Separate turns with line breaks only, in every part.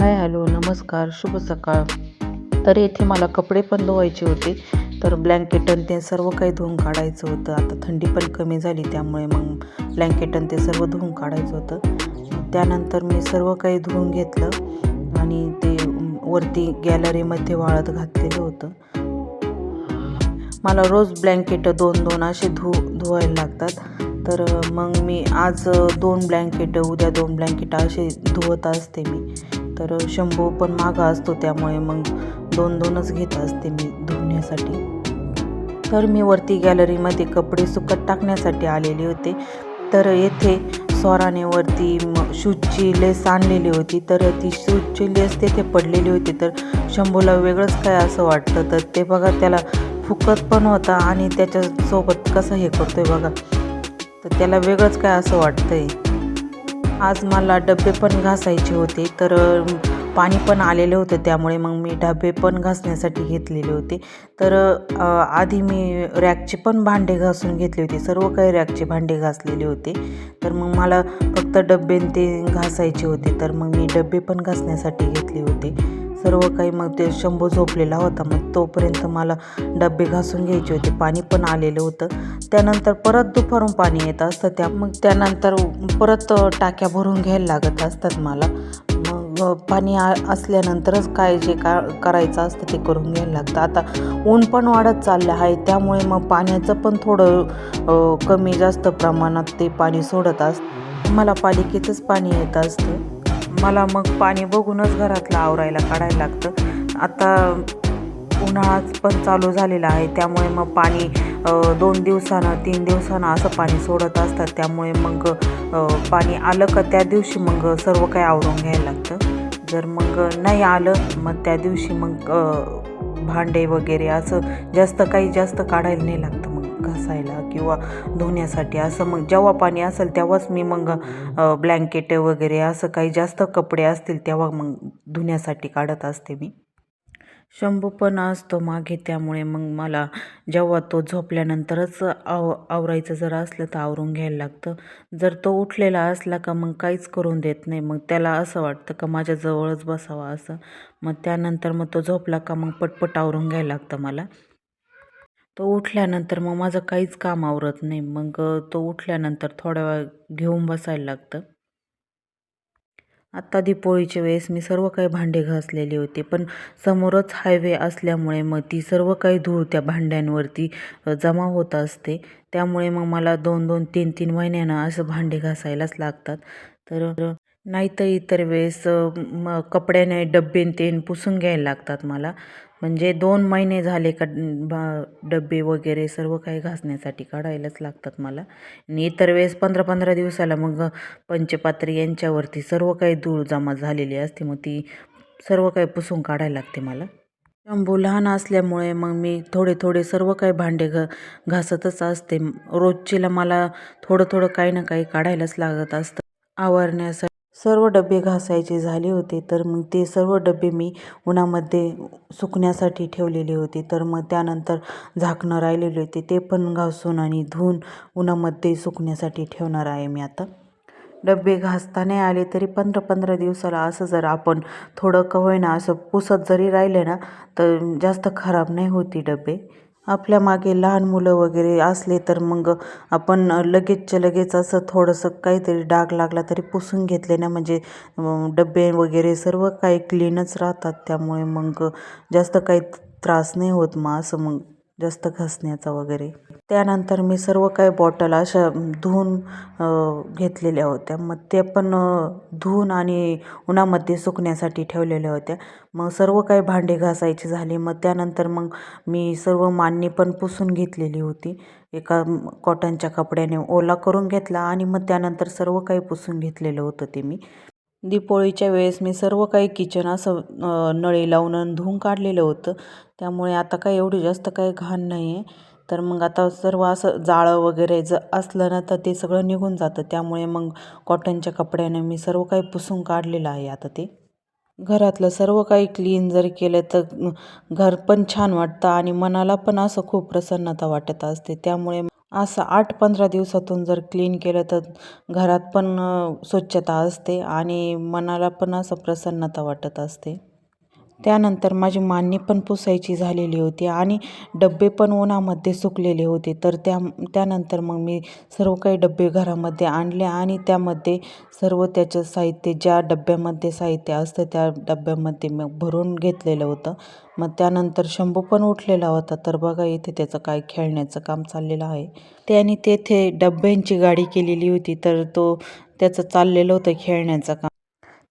Hi hello नमस्कार शुभ सकाळ. तर येथे मला कपडे पण धुवायचे होते तर ब्लँकेटन ते सर्व काही धुवून काढायचं होतं. आता थंडी पण कमी झाली त्यामुळे मग ब्लँकेटन ते सर्व धुवून काढायचं होतं. त्यानंतर मी सर्व काही धुवून घेतलं आणि ते वरती गॅलरीमध्ये वाळत घातलेलं होतं. मला रोज ब्लँकेट दोन दोन असे धु धुवायला लागतात. तर मग मी आज दोन ब्लँकेट उद्या दोन ब्लँकेट असे धुवत असते मी. तर शंभू पण मागा असतो त्यामुळे मग दोन दोनच घेत असते मी धुण्यासाठी. तर मी वरती गॅलरीमध्ये कपडे सुकत टाकण्यासाठी आलेले होते. तर येथे स्वराने वरती म शूजची लेस आणलेली होती. तर ती शूजची लेस तेथे पडलेली होती. तर शंभूला वेगळंच काय असं वाटतं? तर ते बघा त्याला फुकत पण होता आणि त्याच्यासोबत कसं हे करतोय बघा. तर त्याला वेगळंच काय असं वाटतंय? आज मला डबे पण घासायचे होते तर पाणी पण आलेलं होतं त्यामुळे मग मी डबे पण घासण्यासाठी घेतलेले होते. तर आधी मी रॅकचे पण भांडे घासून घेतले होते सर्व काही रॅकचे भांडे घासलेले होते. तर मग मला फक्त डबे ते घासायचे होते तर मग मी डबे पण घासण्यासाठी घेतले होते. सर्व काही मग ते शंभू झोपलेला होता. मग तोपर्यंत मला डबे घासून घ्यायचे होते. पाणी पण आलेलं होतं. त्यानंतर परत दुपारून पाणी येत असतं. त्या मग त्यानंतर परत टाक्या भरून घ्यायला लागत असतात मला. मग पाणी आ असल्यानंतरच काय जे का करायचं असतं ते करून घ्यायला लागतं. आता ऊन पण वाढत चाललं आहे. त्यामुळे मग पाण्याचं पण थोडं कमी जास्त प्रमाणात ते पाणी सोडत असतं. मला पालिकेचंच पाणी येत असतं. मला मग पाणी बघूनच घरातलं आवरायला काढायला लागतं. आता उन्हाळाच पण चालू झालेला आहे त्यामुळे मग पाणी दोन दिवसानं तीन दिवसानं असं पाणी सोडत असतात. त्यामुळे मग पाणी आलं का त्या दिवशी मग सर्व काही आवरून घ्यायला लागतं. जर मग नाही आलं मग त्या दिवशी मग भांडे वगैरे असं जास्त काही जास्त काढायला नाही लागतं. घासायला किंवा धुण्यासाठी असं मग जेव्हा पाणी असेल तेव्हाच मी मग ब्लँकेट वगैरे असं काही जास्त कपडे असतील तेव्हा मग धुण्यासाठी काढत असते मी. शंभू पण असतो मागे त्यामुळे मग मला जेव्हा तो झोपल्यानंतरच आव आवरायचं जर असलं तर आवरून घ्यायला लागतं. जर तो उठलेला असला का मग काहीच करून देत नाही. मग त्याला असं वाटतं का माझ्याजवळच बसावा असं. मग त्यानंतर मग तो झोपला का मग पटपट आवरून घ्यायला लागतं मला. तो उठल्यानंतर मग माझं काहीच काम आवरत नाही. मग तो उठल्यानंतर थोड्या वेळ घेऊन बसायला लागतं. आत्ता दिपोळीच्या वेळेस मी सर्व काही भांडे घासलेले होते. पण समोरच हायवे असल्यामुळे मग ती सर्व काही धूळ त्या भांड्यांवरती जमा होत असते. त्यामुळे मग मला दोन दोन तीन तीन महिन्यानं असं भांडे घासायलाच लागतात. तर नाही तर इतर वेळेस मग कपड्याने डब्बेन तेन पुसून घ्यायला लागतात मला. म्हणजे दोन महिने झाले का बा डब्बे वगैरे सर्व काही घासण्यासाठी काढायलाच लागतात मला. आणि इतर वेळेस पंधरा पंधरा दिवसाला मग पंचपात्री यांच्यावरती सर्व काही धूळ जमा झालेली असते मग ती सर्व काही पुसून काढायला लागते मला. शंभू लहान असल्यामुळे मग मी थोडे थोडे सर्व काही भांडे घ घासतच असते. रोजचीला मला थोडं थोडं काही ना काही काढायलाच लागत असतं. आवरण्यासाठी सर्व डबे घासायचे झाले होते तर मग ते सर्व डबे मी उन्हामध्ये सुकण्यासाठी ठेवलेले होते. तर मग त्यानंतर झाकणं राहिलेले होते ते पण घासून आणि धुवून उन्हामध्ये सुकण्यासाठी ठेवणार आहे मी आता. डबे घासता नाही आले तरी पंधरा पंधरा दिवसाला असं जर आपण थोडं का होईना असं पुसत जरी राहिले ना तर जास्त खराब नाही होती डबे. आपल्या मागे लहान मुलं वगैरे असले तर मग आपण लगेचच्या लगेच असं थोडंसं काहीतरी डाग लागला तरी पुसून घेतले ना. म्हणजे डबे वगैरे सर्व काही क्लीनच राहतात. त्यामुळे मग जास्त काही त्रास नाही होत मग असं मग. जास्त घासण्याचा वगैरे. त्यानंतर मी सर्व काही बॉटल अशा धुवून घेतलेल्या होत्या. मग ते पण धुवून आणि उन्हामध्ये सुकण्यासाठी ठेवलेल्या होत्या. मग सर्व काही भांडे घासायची झाली. मग त्यानंतर मग मी सर्व मांडणी पण पुसून घेतलेली होती. एका कॉटनच्या कपड्याने ओला करून घेतला आणि मग त्यानंतर सर्व काही पुसून घेतलेलं होतं ते मी. दीपोळीच्या वेळेस मी सर्व काही किचन असं नळी लावून आणि धुवून काढलेलं होतं. त्यामुळे आता काही एवढी जास्त काही घाण नाही आहे तर मग आता सर्व असं जाळं वगैरे जर असलं ना तर ते सगळं निघून जातं. त्यामुळे मग कॉटनच्या कपड्याने मी सर्व काही पुसून काढलेलं आहे आता ते. घरातलं सर्व काही क्लीन जर केलं तर घर पण छान वाटतं आणि मनाला पण असं खूप प्रसन्नता वाटत असते. त्यामुळे असं आठ पंधरा दिवसातून जर क्लीन केलं तर घरात पण स्वच्छता असते आणि मनाला पण असं प्रसन्नता वाटत असते. त्यानंतर माझी मांडणी पण पुसायची झालेली होती आणि डबे पण उन्हामध्ये सुकलेले होते. तर त्या त्यानंतर मग मी सर्व काही डबे घरामध्ये आणले आणि त्यामध्ये सर्व त्याचं साहित्य ज्या डब्यामध्ये साहित्य असतं त्या डब्यामध्ये मग भरून घेतलेलं होतं. मग त्यानंतर शंभू पण उठलेला होता. तर बघा इथे त्याचं काय खेळण्याचं काम चाललेलं आहे. त्याने तेथे डब्यांची गाडी केलेली होती. तर तो त्याचं चाललेलं होतं खेळण्याचं काम.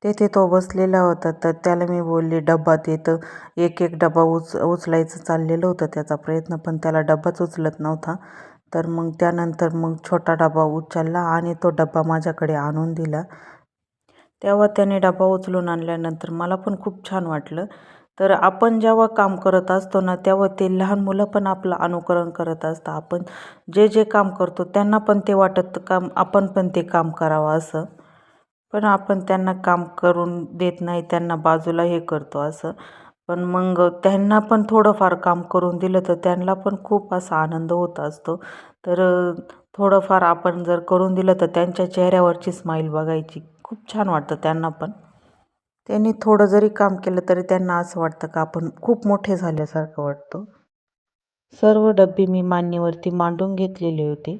तेथे तो बसलेला होता. तर त्याला मी बोलले डब्बा ते तर एक एक डबा उच उचलायचं चाललेलं होतं त्याचा प्रयत्न पण त्याला डब्बाच उचलत नव्हता. तर मग त्यानंतर मग छोटा डबा उचलला आणि तो डब्बा माझ्याकडे आणून दिला. तेव्हा त्याने डबा उचलून आणल्यानंतर मला पण खूप छान वाटलं. तर आपण जेव्हा काम करत असतो ना तेव्हा ते लहान मुलं पण आपलं अनुकरण करत असतं आपण जे जे काम करतो त्यांना पण ते वाटत काम आपण पण ते काम करावं असं. पण आपण त्यांना काम करून देत नाही त्यांना बाजूला हे करतो असं. पण मग त्यांना पण थोडंफार काम करून दिलं तर त्यांना पण खूप असा आनंद होत असतो. तर थोडंफार आपण जर करून दिलं तर त्यांच्या चेहऱ्यावरची स्माईल बघायची. खूप छान वाटतं त्यांना पण. त्यांनी थोडं जरी काम केलं तरी त्यांना असं वाटतं का आपण खूप मोठे झाल्यासारखं वाटतं. सर्व डबे मी मान्यवरती मांडून घेतलेले होते.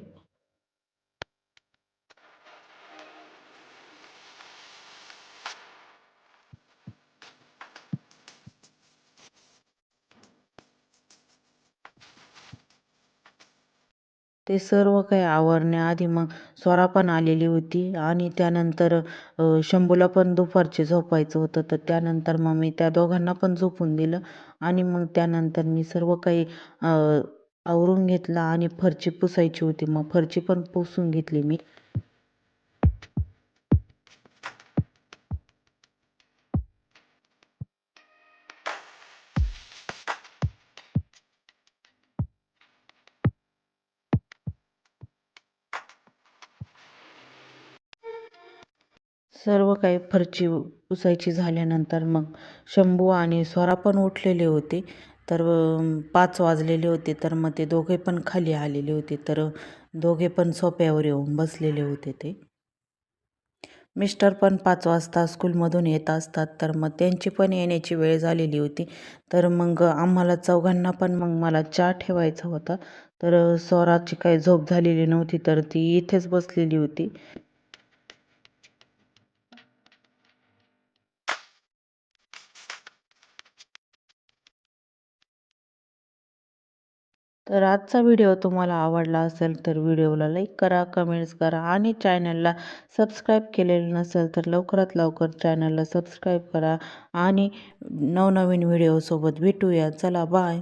ते सर्व काही आवरण्याआधी मग स्वरा पण आलेली होती आणि त्यानंतर शंभूला पण दुपारचे झोपायचं होतं. तर त्यानंतर मग मी त्या दोघांना पण झोपून दिलं आणि मग त्यानंतर मी सर्व काही आवरून घेतलं आणि फरची पुसायची होती. मग फरची पण पुसून घेतली मी. सर्व काही फरची पुसायची झाल्यानंतर मग शंभू आणि स्वरा पण उठलेले होते. तर पाच वाजलेले होते. तर मग ते दोघे पण खाली आलेले होते. तर दोघे पण सोप्यावर येऊन बसलेले होते ते. मिस्टर पण पाच वाजता स्कूलमधून येत असतात. तर मग त्यांची पण येण्याची वेळ झालेली होती. तर मग आम्हाला चौघांना पण मग मला चहा ठेवायचा होता. तर स्वराची काही झोप झालेली नव्हती. तर ती इथेच बसलेली होती. तर आजचा व्हिडिओ तुम्हाला आवडला असेल तर व्हिडिओला लाईक करा कमेंट्स करा आणि चॅनलला सबस्क्राईब केलेलं नसेल तर लवकरात लवकर चॅनलला सबस्क्राईब करा आणि नवनवीन व्हिडिओसोबत भेटूया. चला बाय.